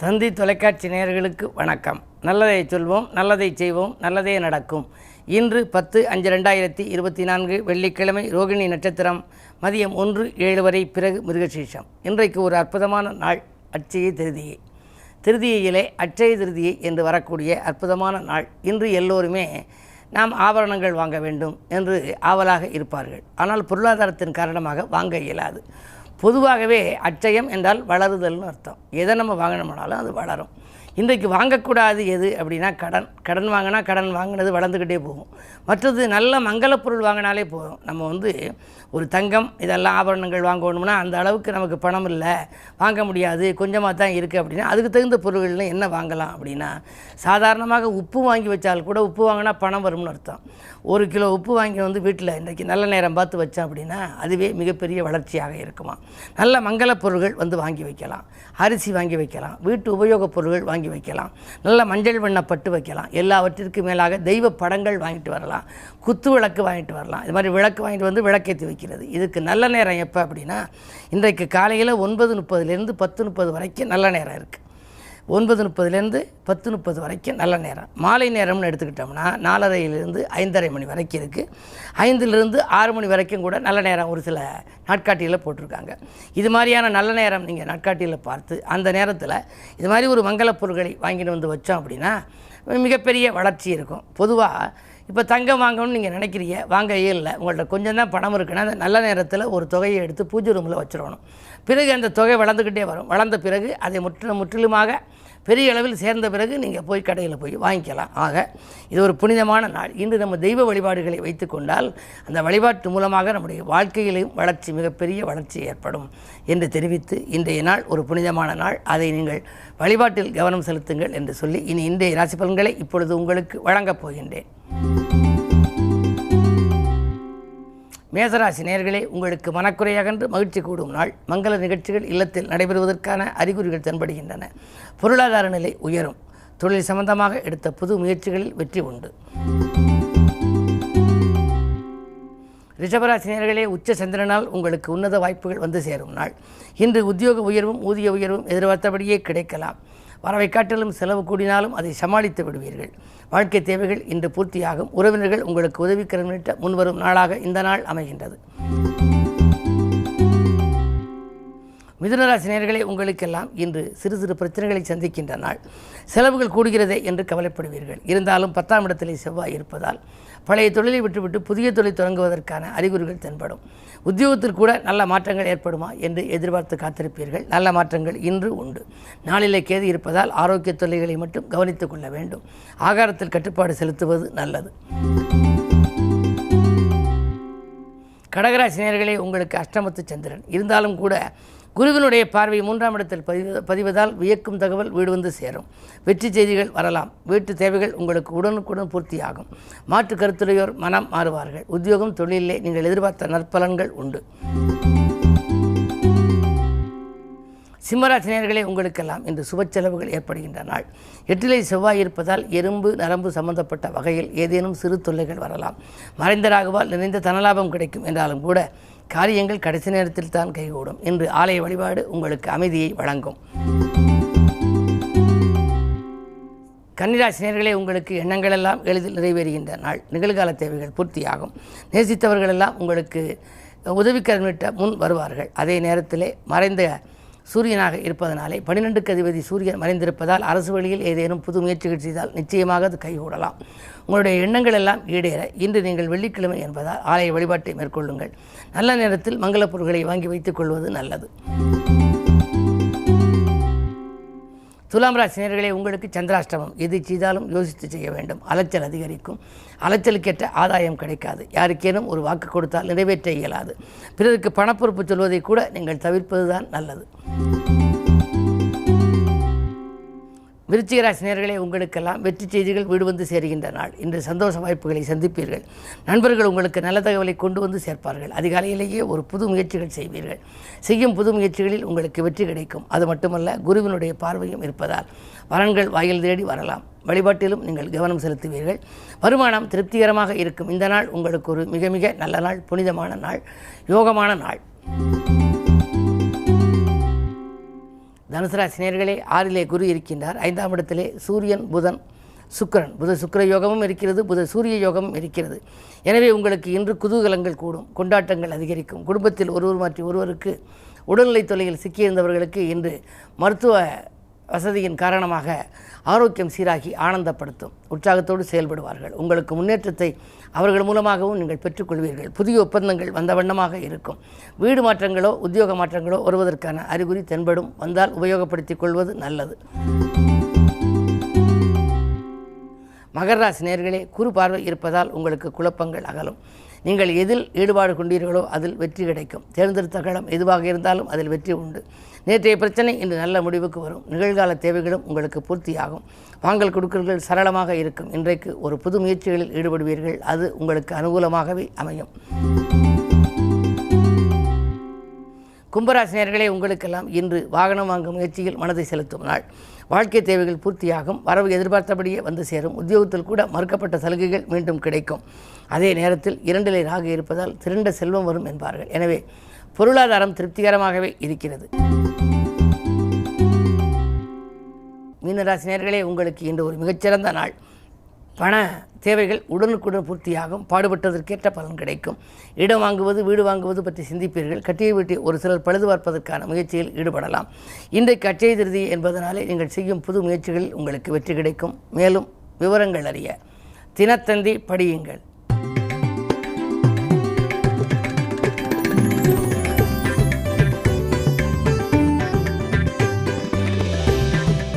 தந்தி தொலைக்காட்சி நேயர்களுக்கு வணக்கம். நல்லதை சொல்வோம் நல்லதை செய்வோம் நல்லதே நடக்கும். இன்று பத்து அஞ்சு ரெண்டாயிரத்தி இருபத்தி நான்கு வெள்ளிக்கிழமை ரோகிணி நட்சத்திரம் மதியம் ஒன்று ஏழு வரை பிறகு மிருகசீஷம். இன்றைக்கு ஒரு அற்புதமான நாள் அட்சய திருதியை. திருதியிலே அட்சய திருதியை என்று வரக்கூடிய அற்புதமான நாள். இன்று எல்லோருமே நாம் ஆபரணங்கள் வாங்க வேண்டும் என்று ஆவலாக இருப்பார்கள். ஆனால் பொருளாதாரத்தின் காரணமாக வாங்க இயலாது. பொதுவாகவே அட்சயம் என்றால் வளருதல்னு அர்த்தம். எதை நம்ம வாங்கினோம்னாலும் அது வளரும். இன்றைக்கு வாங்கக்கூடாது எது அப்படின்னா கடன். கடன் வாங்கினா கடன் வாங்கினது வளர்ந்துக்கிட்டே போகும். மற்றது நல்ல மங்களப் பொருள் வாங்கினாலே போதும். நம்ம வந்து ஒரு தங்கம் இதெல்லாம் ஆபரணங்கள் வாங்கணும்னா அந்த அளவுக்கு நமக்கு பணம் இல்லை. வாங்க முடியாது. கொஞ்சமாக தான் இருக்குது அப்படின்னா அதுக்கு தகுந்த பொருள்கள்னு என்ன வாங்கலாம் அப்படின்னா சாதாரணமாக உப்பு வாங்கி வச்சால் கூட உப்பு வாங்கினா பணம் வரும்னு அர்த்தம். ஒரு கிலோ உப்பு வாங்கி வந்து வீட்டில் இன்றைக்கி நல்ல நேரம் பார்த்து வச்சோம் அப்படின்னா அதுவே மிகப்பெரிய வளர்ச்சியாக இருக்குமா நல்ல மங்களப் பொருள்கள் வந்து வாங்கி வைக்கலாம். அரிசி வாங்கி வைக்கலாம். வீட்டு உபயோகப் பொருள்கள் வாங்கி வைக்கலாம். நல்ல மஞ்சள் வண்ணப்பட்டு வைக்கலாம். எல்லாவற்றிற்கு மேலாக தெய்வ படங்கள் வாங்கிட்டு வரலாம். குத்து விளக்கு வாங்கிட்டு வரலாம். இது மாதிரி விளக்கு வாங்கிட்டு வந்து விளக்கேற்றி வைக்கிறது. இதுக்கு நல்ல நேரம் எப்போ அப்படின்னா இன்றைக்கு காலையில் ஒன்பது முப்பதுலேருந்து பத்து முப்பது வரைக்கும் நல்ல நேரம் இருக்குது ஒன்பது முப்பதுலேருந்து பத்து முப்பது வரைக்கும் நல்ல நேரம். மாலை நேரம்னு எடுத்துக்கிட்டோம்னா நாலரையிலிருந்து ஐந்தரை மணி வரைக்கும் இருக்குது ஐந்துலேருந்து ஆறு மணி வரைக்கும் கூட நல்ல நேரம் ஒரு சில நாட்காட்டியில் போட்டிருக்காங்க. இது மாதிரியான நல்ல நேரம் நீங்கள் நாட்காட்டியில் பார்த்து அந்த நேரத்தில் இது மாதிரி ஒரு மங்களப் பொருட்களை வாங்கிட்டு வந்து வச்சோம் அப்படின்னா மிகப்பெரிய வளர்ச்சி இருக்கும். பொதுவாக இப்போ தங்கம் வாங்கணும்னு நீங்கள் நினைக்கிறீங்க வாங்க இல்லை. உங்கள்கிட்ட கொஞ்சம் தான் பணம் இருக்குன்னா அந்த நல்ல நேரத்தில் ஒரு தொகையை எடுத்து பூஜை ரூமில் வச்சிடணும். பிறகு அந்த தொகை வளர்ந்துக்கிட்டே வரும். வளர்ந்த பிறகு அதை முற்றிலும் முற்றிலுமாக பெரிய அளவில் சேர்ந்த பிறகு நீங்கள் போய் கடையில் போய் வாங்கிக்கலாம். ஆக இது ஒரு புனிதமான நாள். இன்று நம்ம தெய்வ வழிபாடுகளை வைத்துக்கொண்டால் அந்த வழிபாட்டு மூலமாக நம்முடைய வாழ்க்கையிலும் வளர்ச்சி மிகப்பெரிய வளர்ச்சி ஏற்படும் என்று தெரிவித்து இன்றைய நாள் ஒரு புனிதமான நாள். அதை நீங்கள் வழிபாட்டில் கவனம் செலுத்துங்கள் என்று சொல்லி இனி இன்றைய ராசி பலன்களை இப்பொழுது உங்களுக்கு வழங்கப் போகின்றேன். மேசராசி நேர்களே உங்களுக்கு மனக்குறையகன்று மகிழ்ச்சி கூடும் நாள். மங்கள நிகழ்ச்சிகள் இல்லத்தில் நடைபெறுவதற்கான அறிகுறிகள் தென்படுகின்றன. பொருளாதார நிலை உயரும். தொழில் சம்பந்தமாக எடுத்த புது முயற்சிகளில் வெற்றி உண்டு. ரிஷபராசினியர்களே உச்ச சந்திரனால் உங்களுக்கு உன்னத வாய்ப்புகள் வந்து சேரும் நாள். இன்று உத்தியோக உயர்வும் ஊதிய உயர்வும் எதிர்பார்த்தபடியே கிடைக்கலாம். வரவை காட்டிலும் செலவு கூடினாலும் அதை சமாளித்து விடுவீர்கள். வாழ்க்கை தேவைகள் இன்று பூர்த்தியாகும். உறவினர்கள் உங்களுக்கு உதவிக்கரம் நீட்ட முன்வரும் நாளாக இந்த நாள் அமைகின்றது. மிதினராசிநேயர்களை உங்களுக்கெல்லாம் இன்று சிறு சிறு பிரச்சனைகளை சந்திக்கின்ற நாள். செலவுகள் கூடுகிறதே என்று கவலைப்படுவீர்கள். இருந்தாலும் பத்தாம் இடத்திலே செவ்வாய் இருப்பதால் பழைய தொழிலை விட்டுவிட்டு புதிய தொழில் தொடங்குவதற்கான அறிகுறிகள் தென்படும். உத்தியோகத்தில் கூட நல்ல மாற்றங்கள் ஏற்படுமா என்று எதிர்பார்த்து காத்திருப்பீர்கள். நல்ல மாற்றங்கள் இன்று உண்டு. நாளிலே கேது இருப்பதால் ஆரோக்கிய தொல்லைகளை மட்டும் கவனித்துக் கொள்ள வேண்டும். ஆகாரத்தில் கட்டுப்பாடு செலுத்துவது நல்லது. கடகராசி நேயர்களே உங்களுக்கு அஷ்டமத்து சந்திரன். இருந்தாலும் கூட குருவினுடைய பார்வை மூன்றாம் இடத்தில் பதிவு பதிவதால் வியக்கும் தகவல் வீடு வந்து சேரும். வெற்றி செய்திகள் வரலாம். வீட்டு தேவைகள் உங்களுக்கு உடனுக்குடன் பூர்த்தியாகும். மாற்று கருத்துடையோர் மனம் மாறுவார்கள். உத்தியோகம் தொழிலே நீங்கள் எதிர்பார்த்த நற்பலன்கள் உண்டு. சிம்மராசினியர்களே உங்களுக்கெல்லாம் இன்று சுப செலவுகள் ஏற்படுகின்ற நாள். எட்டிலை செவ்வாய் இருப்பதால் எறும்பு நரம்பு சம்பந்தப்பட்ட வகையில் ஏதேனும் சிறு தொல்லைகள் வரலாம். மறைந்த ராகுவால் நிறைந்த தனலாபம் கிடைக்கும் என்றாலும் கூட காரியங்கள் கடைசி நேரத்தில் தான் கைகூடும் இன்று ஆலய வழிபாடு உங்களுக்கு அமைதியை வழங்கும். கன்னிராசினியர்களே உங்களுக்கு எண்ணங்கள் எல்லாம் எளிதில் நிறைவேறுகின்ற நாள். நிகழ்கால தேவைகள் பூர்த்தியாகும். நேசித்தவர்களெல்லாம் உங்களுக்கு உதவிக்கரமிட்ட முன் வருவார்கள். அதே நேரத்திலே மறைந்த சூரியனாக இருப்பதனாலே பன்னிரெண்டுக்கு அதிபதி சூரியன் மறைந்திருப்பதால் அரசு வழியில் ஏதேனும் புது முயற்சிகள் செய்தால் நிச்சயமாக அது கைகூடலாம். உங்களுடைய எண்ணங்கள் எல்லாம் ஈடேற இன்று நீங்கள் வெள்ளிக்கிழமை என்பதால் ஆலய வழிபாட்டை மேற்கொள்ளுங்கள். நல்ல நேரத்தில் மங்களப் பொருட்களை வாங்கி வைத்துக் கொள்வது நல்லது. துலாம் ராசினியர்களே உங்களுக்கு சந்திராஷ்டமம். எது செய்தாலும் யோசித்து செய்ய வேண்டும். அலைச்சல் அதிகரிக்கும். அலைச்சலுக்கேற்ற ஆதாயம் கிடைக்காது. யாருக்கேனும் ஒரு வாக்கு கொடுத்தால் நிறைவேற்ற இயலாது. பிறருக்கு பணப்பொறுப்பு சொல்வதை கூட நீங்கள் தவிர்ப்பதுதான் நல்லது. விருச்சிக உங்களுக்கெல்லாம் வெற்றி செய்திகள் வீடு வந்து சேருகின்ற நாள். இன்று சந்தோஷ வாய்ப்புகளை சந்திப்பீர்கள். நண்பர்கள் உங்களுக்கு நல்ல தகவலை கொண்டு வந்து சேர்ப்பார்கள். அதிகாலையிலேயே ஒரு புது முயற்சிகள் செய்வீர்கள். செய்யும் புது முயற்சிகளில் உங்களுக்கு வெற்றி கிடைக்கும். அது மட்டுமல்ல குருவினுடைய பார்வையும் இருப்பதால் வரன்கள் வாயில் தேடி வரலாம். வழிபாட்டிலும் நீங்கள் கவனம் செலுத்துவீர்கள். வருமானம் திருப்திகரமாக இருக்கும். இந்த நாள் உங்களுக்கு ஒரு மிக மிக நல்ல நாள் புனிதமான நாள் யோகமான நாள். தனுசு ராசி நேயர்களே ஆறிலே குரு இருக்கின்றார். ஐந்தாம் இடத்திலே சூரியன் புதன் சுக்கரன். புத சுக்கிர யோகமும் இருக்கிறது புத சூரிய யோகமும் இருக்கிறது. எனவே உங்களுக்கு இன்று குதூகலங்கள் கூடும் கொண்டாட்டங்கள் அதிகரிக்கும். குடும்பத்தில் ஒருவர் மாற்றி ஒருவருக்கு உடல்நிலை தொல்லையில் சிக்கியிருந்தவர்களுக்கு இன்று மருத்துவ வசதியின் காரணமாக ஆரோக்கியம் சீராகி ஆனந்தப்படுத்தும். உற்சாகத்தோடு செயல்படுவார்கள். உங்களுக்கு முன்னேற்றத்தை அவர்கள் மூலமாகவும் நீங்கள் பெற்றுக்கொள்வீர்கள். புதிய ஒப்பந்தங்கள் வந்த வண்ணமாக இருக்கும். வீடு மாற்றங்களோ உத்தியோக மாற்றங்களோ வருவதற்கான அறிகுறி தென்படும். வந்தால் உபயோகப்படுத்திக் கொள்வது நல்லது. மகர ராசி நேர்களே குறு பார்வை இருப்பதால் உங்களுக்கு குழப்பங்கள் அகலும். நீங்கள் எதில் ஈடுபாடு கொண்டீர்களோ அதில் வெற்றி கிடைக்கும். தேர்ந்தெடுத்த களம் எதுவாக இருந்தாலும் அதில் வெற்றி உண்டு. நேற்றைய பிரச்சனை இன்று நல்ல முடிவுக்கு வரும். நிகழ்கால தேவைகளும் உங்களுக்கு பூர்த்தியாகும். வாங்கல் கொடுக்கல்கள் சரளமாக இருக்கும். இன்றைக்கு ஒரு புது முயற்சிகளில் ஈடுபடுவீர்கள். அது உங்களுக்கு அனுகூலமாகவே அமையும். கும்பராசினியர்களே உங்களுக்கெல்லாம் இன்று வாகனம் வாங்கும் முயற்சியில் மனதை செலுத்தும் நாள். வாழ்க்கை தேவைகள் பூர்த்தியாகும். வரவு எதிர்பார்த்தபடியே வந்து சேரும். உத்தியோகத்தில் கூட மறுக்கப்பட்ட சலுகைகள் மீண்டும் கிடைக்கும். அதே நேரத்தில் இரண்டிலே ராக இருப்பதால் திரண்ட செல்வம் வரும் என்பார்கள். எனவே பொருளாதாரம் திருப்திகரமாகவே இருக்கிறது. மீனராசினியர்களே உங்களுக்கு இன்று ஒரு மிகச்சிறந்த நாள். பண தேவைகள் உடனுக்குடன் பூர்த்தியாகும் பாடுபட்டதற்கேற்ற பலன் கிடைக்கும். இடம் வாங்குவது வீடு வாங்குவது பற்றி சிந்திப்பீர்கள். கட்டிய வீட்டை ஒரு சிலர் பழுது பார்ப்பதற்கான முயற்சியில் ஈடுபடலாம். இன்றைக்கு அச்சய திருதி என்பதனாலே நீங்கள் செய்யும் புது முயற்சிகளில் உங்களுக்கு வெற்றி கிடைக்கும். மேலும் விவரங்கள் அறிய தினத்தந்தி படியுங்கள்.